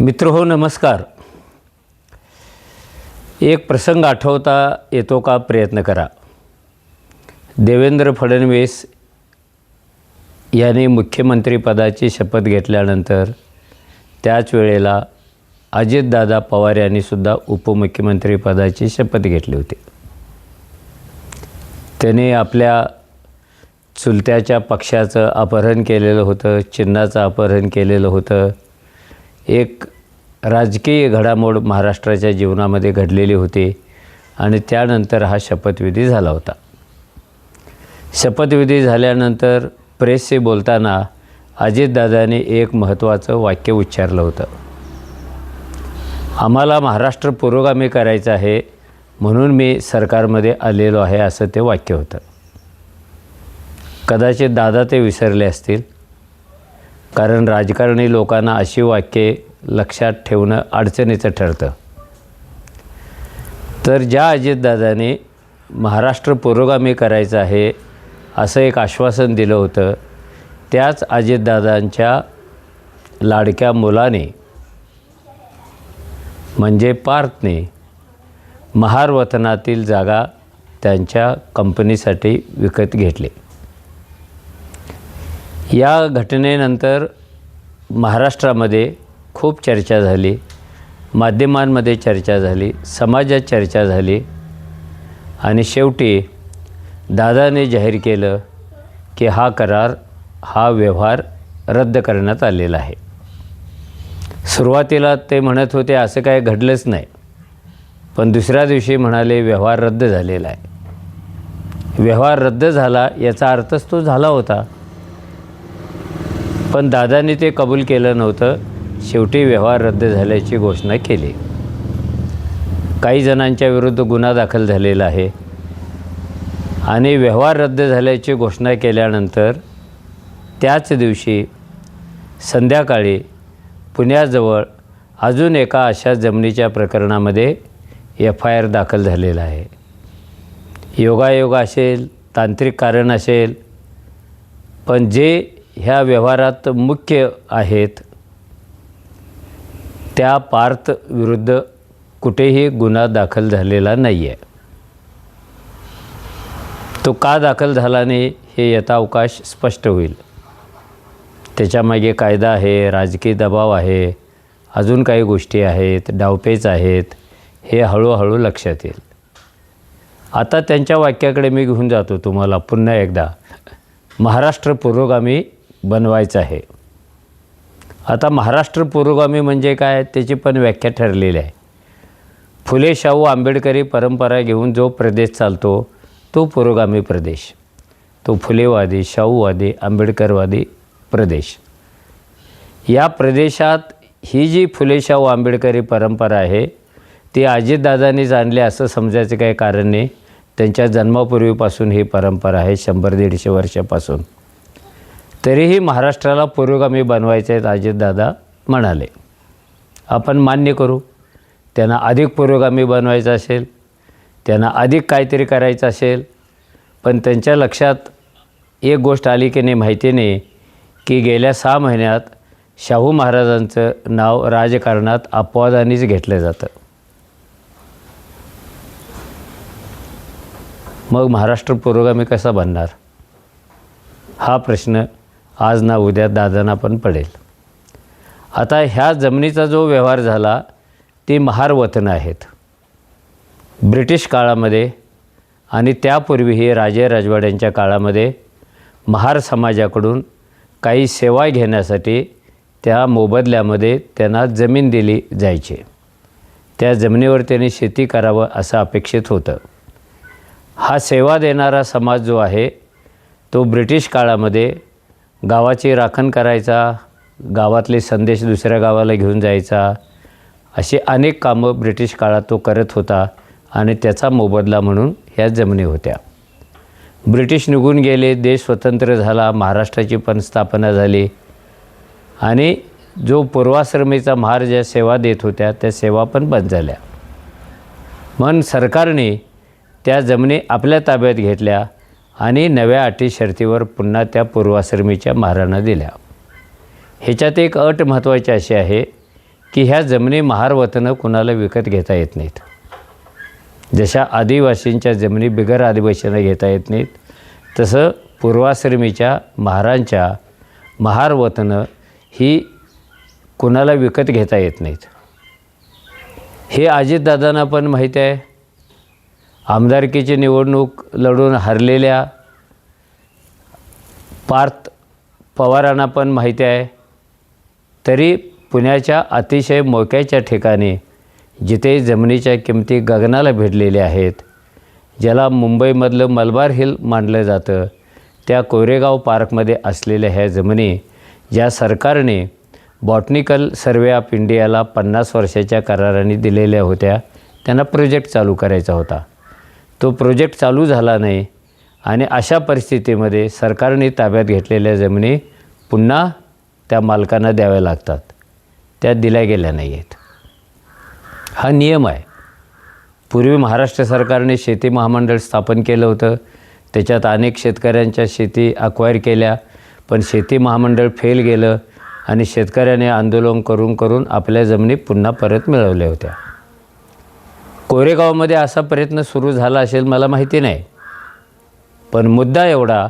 मित्र हो नमस्कार. एक प्रसंग आठवता येतो का प्रयत्न करा. देवेंद्र फडणवीस यांनी मुख्यमंत्रीपदाची शपथ घेतल्यानंतर त्याच वेळेला अजितदादा पवार यांनीसुद्धा उपमुख्यमंत्रीपदाची शपथ घेतली होती. त्याने आपल्या चुलत्याच्या पक्षाचं अपहरण केलेलं होतं चिन्हाचं अपहरण केलेलं होतं. एक राजकीय घडामोड महाराष्ट्राच्या जीवनामध्ये घडलेली होती आणि त्यानंतर हा शपथविधी झाला होता. शपथविधी झाल्यानंतर प्रेसशी बोलताना अजितदादांनी एक महत्त्वाचं वाक्य उच्चारलं होतं. आम्हाला महाराष्ट्र पुरोगामी करायचं आहे म्हणून मी सरकारमध्ये आलेलो आहे असं ते वाक्य होतं. कदाचित दादा ते विसरले असतील. कारण राजकारणी लोकांना अशी वाक्ये लक्षात ठेवणं अडचणीचं ठरतं. तर ज्या अजितदादाने महाराष्ट्र पुरोगामी करायचं आहे असं एक आश्वासन दिलं होतं त्याच अजितदादांच्या लाडक्या मुलाने म्हणजे पार्थने महारवतनातील जागा त्यांच्या कंपनीसाठी विकत घेतली. या घटनेनंतर महाराष्ट्रामध्ये खूप चर्चा झाली माध्यमांमध्ये चर्चा झाली समाजात चर्चा झाली आणि शेवटी दादाने जाहीर केलं की हा करार हा व्यवहार रद्द करण्यात आलेला आहे. सुरुवातीला ते म्हणत होते असं काय घडलंच नाही. पण दुसऱ्या दिवशी म्हणाले व्यवहार रद्द झालेला आहे. व्यवहार रद्द झाला याचा अर्थच तो झाला होता. पण दादांनी ते कबूल केलं नव्हतं. शेवटी व्यवहार रद्द झाल्याची घोषणा केली. काही जणांच्या विरुद्ध गुन्हा दाखल झालेला आहे. आणि व्यवहार रद्द झाल्याची घोषणा केल्यानंतर त्याच दिवशी संध्याकाळी पुण्याजवळ अजून एका अशा जमिनीच्या प्रकरणामध्ये एफ आय आर दाखल झालेला आहे. योगायोग असेल तांत्रिक कारण असेल पण जे ह्या व्यवहारात मुख्य आहेत. त्या पार्थ विरुद्ध कुठेही गुन्हा दाखल झालेला नाही आहे तो का दाखल झाला नाही हे यथावकाश स्पष्ट होईल. त्याच्यामागे कायदा आहे राजकीय दबाव आहे अजून काही गोष्टी आहेत डावपेच आहेत हे हळूहळू लक्षात येईल. आता त्यांच्या वाक्याकडे मी घेऊन जातो तुम्हाला पुन्हा एकदा. महाराष्ट्र पुरोगामी बनवायचं आहे. आता महाराष्ट्र पुरोगामी म्हणजे काय त्याची पण व्याख्या ठरलेली आहे. फुले शाहू आंबेडकरी परंपरा घेऊन जो प्रदेश चालतो तो पुरोगामी प्रदेश. तो फुलेवादी शाहूवादी आंबेडकरवादी प्रदेश. या प्रदेशात ही जी फुले शाहू आंबेडकरी परंपरा आहे ती अजितदादांनीच आणली असं समजायचं काही कारण नाही. त्यांच्या जन्मापूर्वीपासून ही परंपरा आहे शंभर दीडशे वर्षापासून. तरीही महाराष्ट्राला पुरोगामी बनवायचे आहेत अजितदादा म्हणाले. आपण मान्य करू त्यांना अधिक पुरोगामी बनवायचं असेल त्यांना अधिक काहीतरी करायचं असेल पण त्यांच्या लक्षात एक गोष्ट आली की नाही माहिती नाही की गेल्या सहा महिन्यात शाहू महाराजांचं नाव राजकारणात अपवादानेच घेतलं जातं. मग महाराष्ट्र पुरोगामी कसा बनणार? हा प्रश्न आज ना उद्या दादांना पण पडेल. आता ह्या जमिनीचा जो व्यवहार झाला ती महार वतनं आहेत. ब्रिटिश काळामध्ये आणि त्यापूर्वीही राजे राजवाड्यांच्या काळामध्ये महार समाजाकडून काही सेवा घेण्यासाठी त्या मोबदल्यामध्ये त्यांना जमीन दिली जायची. त्या जमिनीवर त्यांनी शेती करावं असं अपेक्षित होतं. हा सेवा देणारा समाज जो आहे तो ब्रिटिश काळामध्ये गावाची राखण करायचा गावातले संदेश दुसऱ्या गावाला घेऊन जायचा असे अनेक कामं ब्रिटिश काळात तो करत होता आणि त्याचा मोबदला म्हणून ह्या जमिनी होत्या. ब्रिटिश निघून गेले देश स्वतंत्र झाला महाराष्ट्राची पण स्थापना झाली आणि जो पूर्वाश्रमीचा महार ज्या सेवा देत होत्या त्या सेवा पण बंद झाल्या. म्हणून सरकारने त्या जमिनी आपल्या ताब्यात घेतल्या आणि नव्या अटी शर्तीवर पुन्हा त्या पूर्वाश्रमीच्या महारांना दिल्या. ह्याच्यात एक अट महत्त्वाची अशी आहे की ह्या जमिनी महारवतनं कुणाला विकत घेता येत नाहीत. जशा आदिवासींच्या जमिनी बिगर आदिवासींना घेता येत नाहीत तसं पूर्वाश्रमीच्या महारांच्या महारवतनं ही कुणाला विकत घेता येत नाहीत. हे अजितदादांना पण माहीत आहे. आमदारकीची निवडणूक लढून हरलेल्या पार्थ पवारांना पण माहिती आहे. तरी पुण्याच्या अतिशय मोक्याच्या ठिकाणी जिथे जमिनीच्या किमती गगनाला भिडलेल्या आहेत ज्याला मुंबईमधलं मलबार हिल मानलं जातं त्या कोरेगाव पार्कमध्ये असलेल्या ह्या जमिनी ज्या सरकारने बॉटनिकल सर्वे ऑफ इंडियाला पन्नास वर्षाच्या कराराने दिलेल्या होत्या त्यांना प्रोजेक्ट चालू करायचा होता. तो प्रोजेक्ट चालू झाला नाही आणि अशा परिस्थितीमध्ये सरकारने ताब्यात घेतलेल्या जमिनी पुन्हा त्या मालकांना द्याव्या लागतात. त्या दिल्या गेल्या नाही आहेत हा नियम आहे. पूर्वी महाराष्ट्र सरकारने शेती महामंडळ स्थापन केलं होतं. त्याच्यात अनेक शेतकऱ्यांच्या शेती अक्वायर केल्या पण शेती महामंडळ फेल गेलं आणि शेतकऱ्याने आंदोलन करून करून आपल्या जमिनी पुन्हा परत मिळवल्या होत्या. कोरेगावमध्ये असा प्रयत्न सुरू झाला असेल मला माहिती नाही. पण मुद्दा एवढा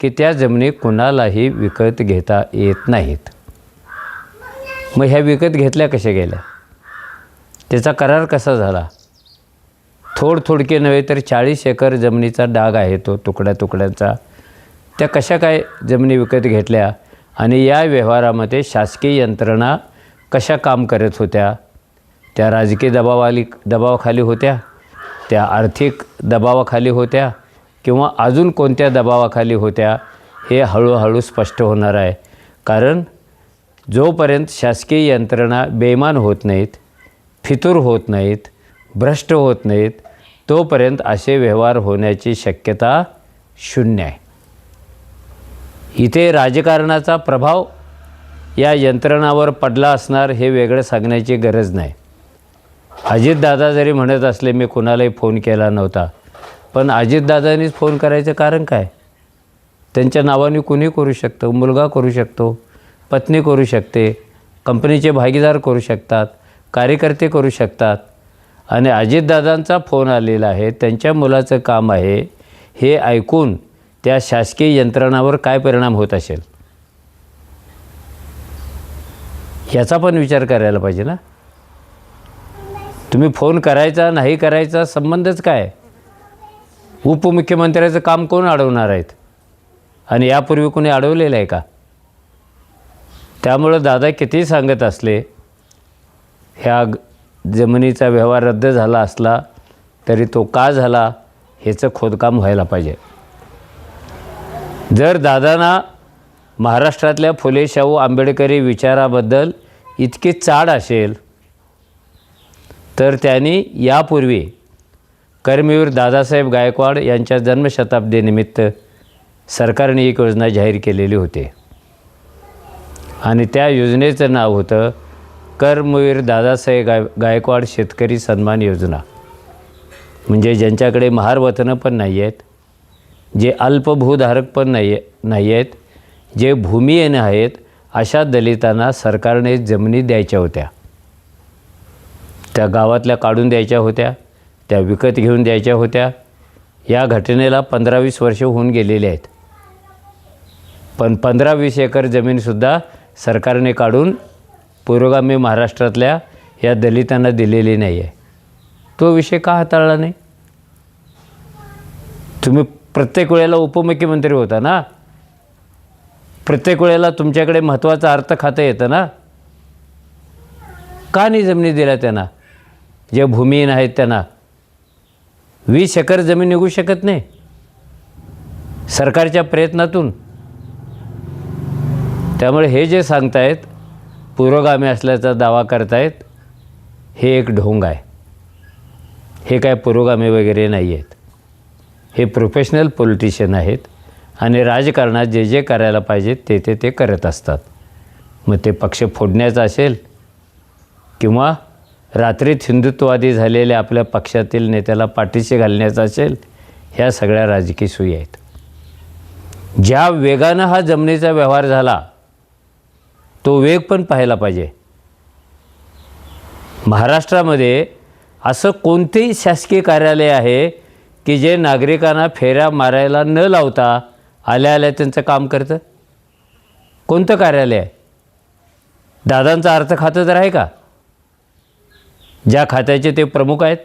की त्या जमिनी कुणालाही विकत घेता येत नाहीत. मग ह्या विकत घेतल्या कशा गेल्या? त्याचा करार कसा झाला? थोड थोडके नव्हे तर चाळीस एकर जमिनीचा डाग आहे तो तुकड्या तुकड्यांचा. त्या कशा काय जमिनी विकत घेतल्या? आणि या व्यवहारामध्ये शासकीय यंत्रणा कशा काम करत होत्या? त्या राजकीय दबावाली दबावाखाली होत्या त्या आर्थिक दबावाखाली होत्या किंवा अजून कोणत्या दबावाखाली होत्या हे हळूहळू स्पष्ट होणार आहे. कारण जोपर्यंत शासकीय यंत्रणा बेमान होत नाहीत फितूर होत नाहीत भ्रष्ट होत नाहीत तोपर्यंत असे व्यवहार होण्याची शक्यता शून्य आहे. इथे राजकारणाचा प्रभाव या यंत्रणावर पडला असणार हे वेगळं सांगण्याची गरज नाही. अजितदादा जरी म्हणत असले मी कुणालाही फोन केला नव्हता पण अजितदादांनीच फोन करायचं कारण काय? त्यांच्या नावाने कुणी करू शकतो? मुलगा करू शकतो पत्नी करू शकते कंपनीचे भागीदार करू शकतात कार्यकर्ते करू शकतात. आणि अजितदादांचा फोन आलेला आहे त्यांच्या मुलाचं काम आहे हे ऐकून त्या शासकीय यंत्रणावर काय परिणाम होत असेल? याचा पण विचार करायला पाहिजे ना? तुम्ही फोन करायचा नाही करायचा संबंधच काय? उपमुख्यमंत्र्याचं काम कोण अडवणार आहेत? आणि यापूर्वी कोणी अडवलेलं आहे का? त्यामुळं दादा कितीही सांगत असले ह्या जमिनीचा व्यवहार रद्द झाला असला तरी तो का झाला ह्याचं खोदकाम व्हायला पाहिजे. जर दादांना महाराष्ट्रातल्या फुले शाहू आंबेडकरी विचाराबद्दल इतकी चाड असेल तर त्यांनी यापूर्वी कर्मवीर दादासाहेब गायकवाड यांच्या जन्मशताब्दीनिमित्त सरकारने एक योजना जाहीर केलेली होती. आणि त्या योजनेचं नाव होतं कर्मवीर दादासाहेब गाय गायकवाड शेतकरी सन्मान योजना. म्हणजे ज्यांच्याकडे महारवतनं पण नाही आहेत जे अल्पभूधारक पण नाही नाही आहेत जे भूमिहीन आहेत अशा दलितांना सरकारने जमिनी द्यायच्या होत्या. त्या गावातल्या काढून द्यायच्या होत्या त्या विकत घेऊन द्यायच्या होत्या. या घटनेला पंधरा वीस वर्ष होऊन गेलेली आहेत. पण पंधरा वीस एकर जमीनसुद्धा सरकारने काढून पुरोगामी महाराष्ट्रातल्या या दलितांना दिलेली नाही आहे तो विषय का हाताळला नाही? तुम्ही प्रत्येक वेळेला उपमुख्यमंत्री होता ना? प्रत्येक वेळेला तुमच्याकडे महत्त्वाचं अर्थ खातं येतं ना? का नाही जमिनी दिल्या त्यांना? जे भूमिहीन आहेत त्यांना. वीस एकर जमीन निघू शकत नाही. सरकारच्या प्रयत्नातून. त्यामुळे हे जे सांगतायत पुरोगामी असल्याचा दावा करतायत हे एक ढोंग आहे. हे काय पुरोगामी वगैरे नाही आहेत हे प्रोफेशनल पॉलिटिशियन आहेत आणि राजकारणात जे जे करायला पाहिजे ते ते ते करत असतात. मग ते पक्ष फोडण्याचं असेल किंवा रात्रीत हिंदुत्ववादी झालेल्या आपल्या पक्षातील नेत्याला पाठीशी घालण्याचं असेल ह्या सगळ्या राजकीय सोयी आहेत. ज्या वेगानं हा जमिनीचा व्यवहार झाला तो वेग पण पाहायला पाहिजे. महाराष्ट्रामध्ये असं कोणतेही शासकीय कार्यालय आहे की जे नागरिकांना फेऱ्या मारायला न लावता आल्या आल्या त्यांचं काम करतं? कोणतं कार्यालय आहे? दादांचं अर्थ खातं तर आहे का? ज्या खात्याचे ते प्रमुख आहेत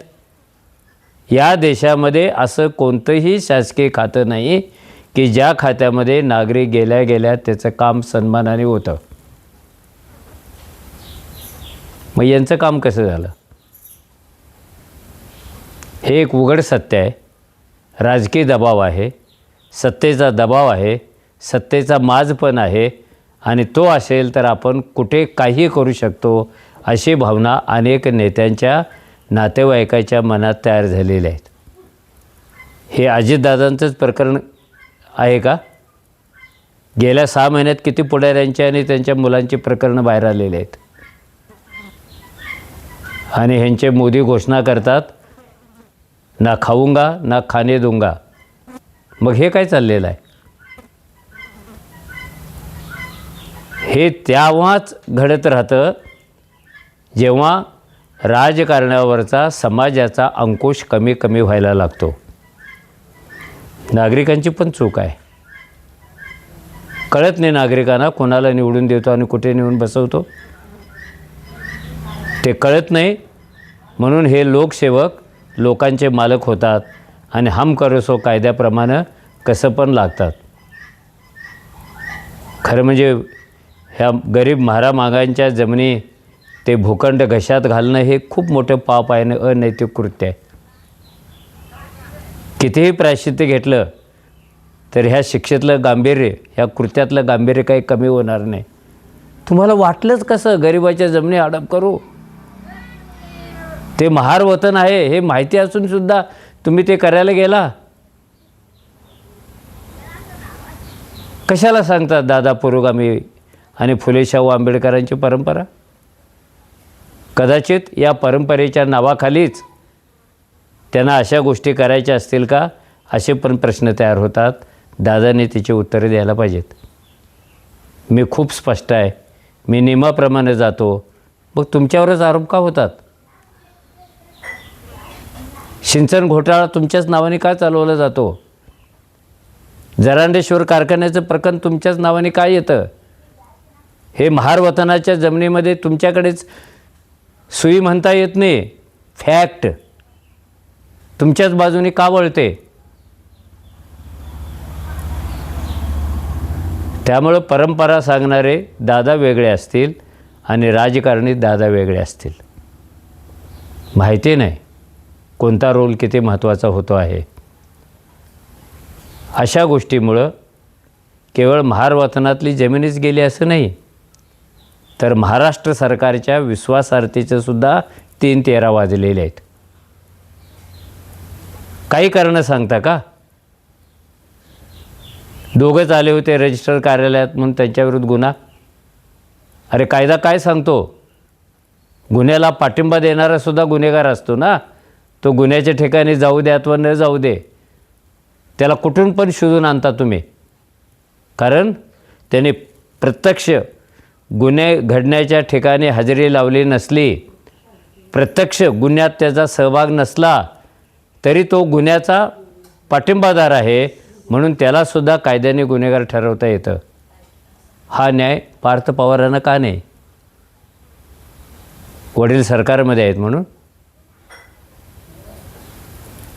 या देशामध्ये असं कोणतंही शासकीय खातं नाही की ज्या खात्यामध्ये नागरिक गेल्या गेल्या त्याचं काम सन्मानाने होतं. मग यांचं काम कसं झालं? हे एक उघड सत्य आहे. राजकीय दबाव आहे. सत्तेचा दबाव आहे. सत्तेचा माज पण आहे. आणि तो असेल तर आपण कुठे काही करू शकतो अशी भावना अनेक नेत्यांच्या नातेवाईकाच्या मनात तयार झालेल्या आहेत. हे अजितदादांचंच प्रकरण आहे का? गेल्या सहा महिन्यात किती पुढाऱ्यांची आणि त्यांच्या मुलांची प्रकरणं बाहेर आलेली आहेत? आणि ह्यांचे मोदी घोषणा करतात ना खाऊंगा ना खाणे दूंगा. मग हे काय चाललेलं आहे? हे तेव्हाच घडत राहतं जेव्हा राजकारणावरचा समाजाचा अंकुश कमी कमी व्हायला लागतो. नागरिकांची पण चूक आहे. कळत नाही नागरिकांना कोणाला निवडून देतो आणि कुठे नेऊन बसवतो. ते कळत नाही. म्हणून हे लोकसेवक लोकांचे मालक होतात आणि हम करसो कायद्याप्रमाणे कसं पण लागतात. खरं म्हणजे ह्या गरीब महारामागांच्या जमिनी ते भूखंड घशात घालणं हे खूप मोठं पाप आहे आणि अनैतिक कृत्य आहे. कितीही प्रायश्चित्य घेतलं तर ह्या शिक्षेतलं गांभीर्य ह्या कृत्यातलं गांभीर्य काही कमी होणार नाही. तुम्हाला वाटलंच कसं गरिबाच्या जमिनी हडप करू? ते महार वतन आहे हे माहिती असूनसुद्धा तुम्ही ते करायला गेला? कशाला सांगतात दादा पुरोगामी आणि फुले शाहू आंबेडकरांची परंपरा? कदाचित या परंपरेच्या नावाखालीच त्यांना अशा गोष्टी करायच्या असतील का? असे पण प्रश्न तयार होतात. दादाने तिची उत्तरे द्यायला पाहिजेत. मी खूप स्पष्ट आहे. मी नियमाप्रमाणे जातो. मग तुमच्यावरच आरोप का होतात? सिंचन घोटाळा तुमच्याच नावाने का चालवला जातो? जरांडेश्वर कारखान्याचं प्रकरण तुमच्याच नावाने काय येतं? हे महारवतनाच्या जमिनीमध्ये तुमच्याकडेच सुई म्हणता येत नाही. फॅक्ट तुमच्याच बाजूने का वळते? त्यामुळं परंपरा सांगणारे दादा वेगळे असतील आणि राजकारणी दादा वेगळे असतील. माहिती नाही कोणता रोल किती महत्त्वाचा होतो आहे. अशा गोष्टीमुळं केवळ महारवतनातली जमीनच जमिनीच गेली असं नाही तर महाराष्ट्र सरकारच्या विश्वासार्थीचं सुद्धा तीन तेरा वाजलेले आहेत. काही कारणं सांगता का? दोघंच आले होते रजिस्टर कार्यालयात म्हणून त्यांच्याविरुद्ध गुन्हा? अरे कायदा काय सांगतो? गुन्ह्याला पाठिंबा देणारा सुद्धा गुन्हेगार असतो ना? तो गुन्ह्याच्या ठिकाणी जाऊ दे अथवा न जाऊ दे. त्याला कुठून पण शोधून आणता तुम्ही? कारण त्याने प्रत्यक्ष गुन्हे घडण्याच्या ठिकाणी हजेरी लावली नसली प्रत्यक्ष गुन्ह्यात त्याचा सहभाग नसला तरी तो गुन्ह्याचा पाठिंबादार आहे म्हणून त्यालासुद्धा कायद्याने गुन्हेगार ठरवता येतं. हा न्याय पार्थ पवारांना का नाही? वडील सरकारमध्ये आहेत म्हणून?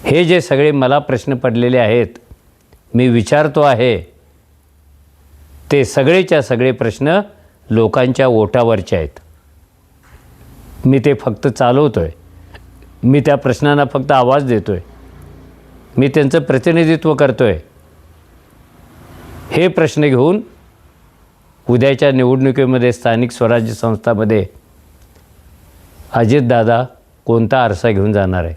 हे जे सगळे मला प्रश्न पडलेले आहेत मी विचारतो आहे ते सगळेच्या सगळे प्रश्न लोकांच्या ओठावरचे आहेत. मी ते फक्त चालवतो आहे मी त्या प्रश्नांना फक्त आवाज देतो आहे मी त्यांचं प्रतिनिधित्व करतो आहे हे प्रश्न घेऊन उद्याच्या निवडणुकीमध्ये स्थानिक स्वराज्य संस्थामध्ये अजितदादा कोणता आरसा घेऊन जाणार आहेत?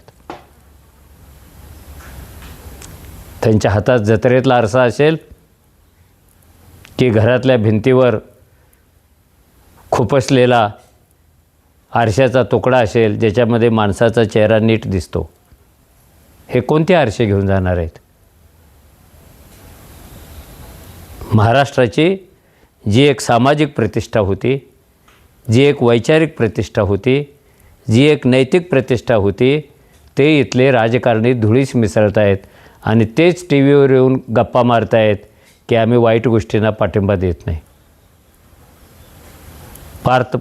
त्यांच्या हातात जत्रेतला आरसा असेल की घरातल्या भिंतीवर खुपसलेला आरशाचा तुकडा असेल ज्याच्यामध्ये माणसाचा चेहरा नीट दिसतो. हे कोणते आरसे घेऊन जाणार आहेत? महाराष्ट्राची जी एक सामाजिक प्रतिष्ठा होती जी एक वैचारिक प्रतिष्ठा होती जी एक नैतिक प्रतिष्ठा होती ते इथले राजकारणी धुळीस मिसळत आहेत आणि तेच टी व्हीवर येऊन गप्पा मारतायत की आम्ही वाईट गोष्टींना पाठिंबा देत नाही. पार्थ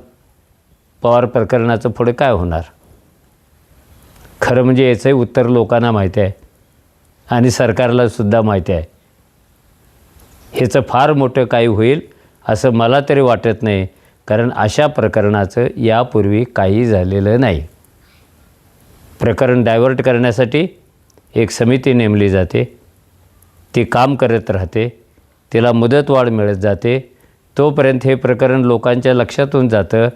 पवार प्रकरणाचं पुढे काय होणार? खरं म्हणजे याचंही उत्तर लोकांना माहिती आहे आणि सरकारलासुद्धा माहिती आहे. ह्याचं फार मोठं काही होईल असं मला तरी वाटत नाही कारण अशा प्रकरणाचं यापूर्वी काही झालेलं नाही. प्रकरण डायव्हर्ट करण्यासाठी एक समिती नेमली जाते ती काम करत राहते तिला मुदतवाढ मिळत जाते तोपर्यंत हे प्रकरण लोकांच्या लक्षातून जातं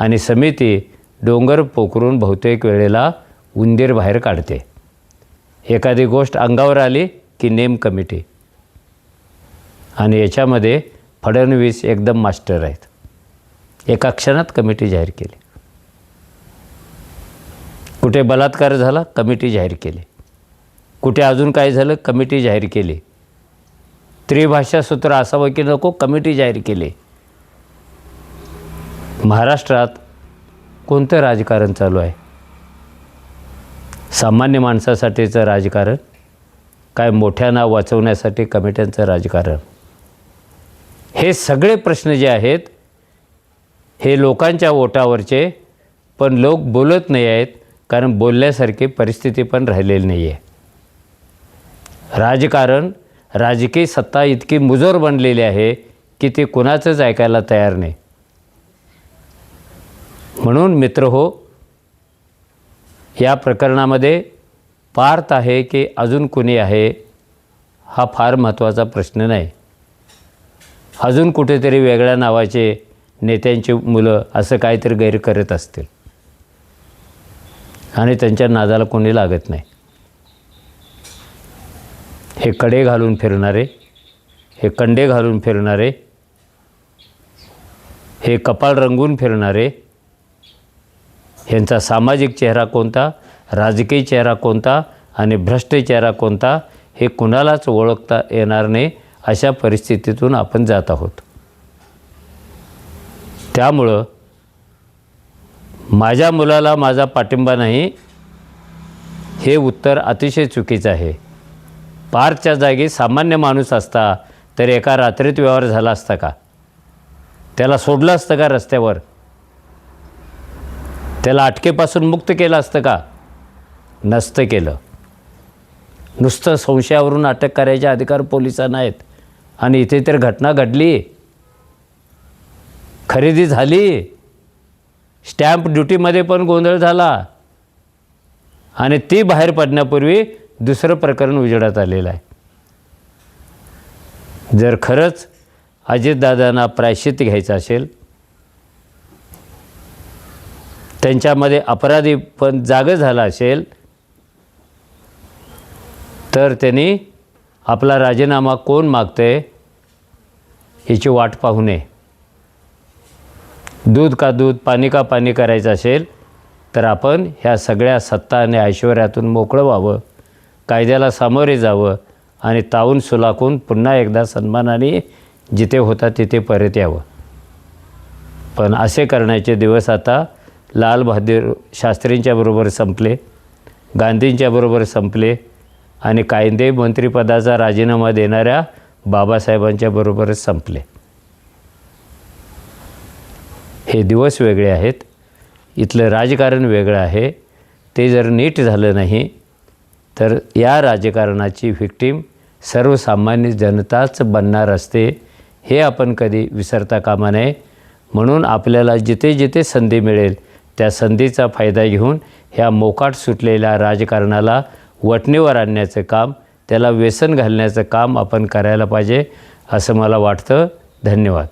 आणि समिती डोंगर पोखरून बहुतेक वेळेला उंदीर बाहेर काढते. एखादी गोष्ट अंगावर आली की नेम कमिटी. आणि याच्यामध्ये फडणवीस एकदम मास्टर आहेत. एका क्षणात कमिटी जाहीर केली. कुठे बलात्कार झाला कमिटी जाहीर केली. कुठे अजून काय झालं कमिटी जाहीर केली. त्रिभाषा सूत्र असावं की नको कमिटी जाहीर केली. महाराष्ट्रात कोणतं राजकारण चालू आहे? सामान्य माणसासाठीचं राजकारण काय मोठ्यांना वाचवण्यासाठी कमिट्यांचं राजकारण? हे सगळे प्रश्न जे आहेत हे लोकांच्या ओटावरचे पण लोक बोलत नाही आहेत कारण बोलण्यासारखी परिस्थिती पण राहिलेली नाही आहे राजकारण राजकीय सत्ता इतकी मुजोर बनलेली आहे की ते कुणाचंच ऐकायला तयार नाही. म्हणून मित्र हो या प्रकरणामध्ये पार्थ आहे की अजून कुणी आहे हा फार महत्त्वाचा प्रश्न नाही. अजून कुठेतरी वेगळ्या नावाचे नेत्यांची मुलं असं काहीतरी गैर करत असतील. आणि त्यांच्या नादाला कोणी लागत नाही. हे कडे घालून फिरणारे हे कंडे घालून फिरणारे हे कपाळ रंगून फिरणारे यांचा सामाजिक चेहरा कोणता राजकीय चेहरा कोणता आणि भ्रष्ट चेहरा कोणता हे कुणालाच ओळखता येणार नाही अशा परिस्थितीतून आपण जात आहोत. त्यामुळं माझ्या मुलाला माझा पाठिंबा नाही हे उत्तर अतिशय चुकीचं आहे. पारच्या जागी सामान्य माणूस असता तर एका रात्रीत व्यवहार झाला असता का? त्याला सोडलं असतं का रस्त्यावर? त्याला अटकेपासून मुक्त केलं असतं का? नसतं केलं. नुसतं संशयावरून अटक करायचे अधिकार पोलिसांना आहेत. आणि इथे तर घटना घडली. खरेदी झाली. स्टॅम्प ड्युटीमध्ये पण गोंधळ झाला. आणि ती बाहेर पडण्यापूर्वी दुसरं प्रकरण उजेडात आलेलं आहे. जर खरंच अजितदादांना प्रायश्चित घ्यायचं असेल त्यांच्यामध्ये अपराधी पण जागं झाला असेल तर त्यांनी आपला राजीनामा कोण मागतंय याची वाट पाहू नये. दूध का दूध पाणी का पाणी करायचं असेल तर आपण ह्या सगळ्या सत्ता आणि ऐश्वर्यातून मोकळं व्हावं. कायद्याला सामोरे जावं आणि तावून सुलाखून पुन्हा एकदा सन्मानाने जिथे होता तिथे परत यावं. पण असे करण्याचे दिवस आता लाल बहादूर शास्त्रींच्याबरोबर संपले गांधींच्याबरोबर संपले आणि कायदे मंत्रिपदाचा राजीनामा देणाऱ्या बाबासाहेबांच्या बरोबरच संपले. हे दिवस वेगळे आहेत. इथलं राजकारण वेगळं आहे. ते जर नीट झालं नाही तर या राजकारणाची व्हिक्टीम सर्वसामान्य जनताच बनणार असते हे आपण कधी विसरता कामा नये. म्हणून आपल्याला जिथे जिथे संधी मिळेल त्या संधीचा फायदा घेऊन ह्या मोकाट सुटलेल्या राजकारणाला वटणीवर आणण्याचं काम त्याला व्यसन घालण्याचं काम आपण करायला पाहिजे असं मला वाटतं. धन्यवाद.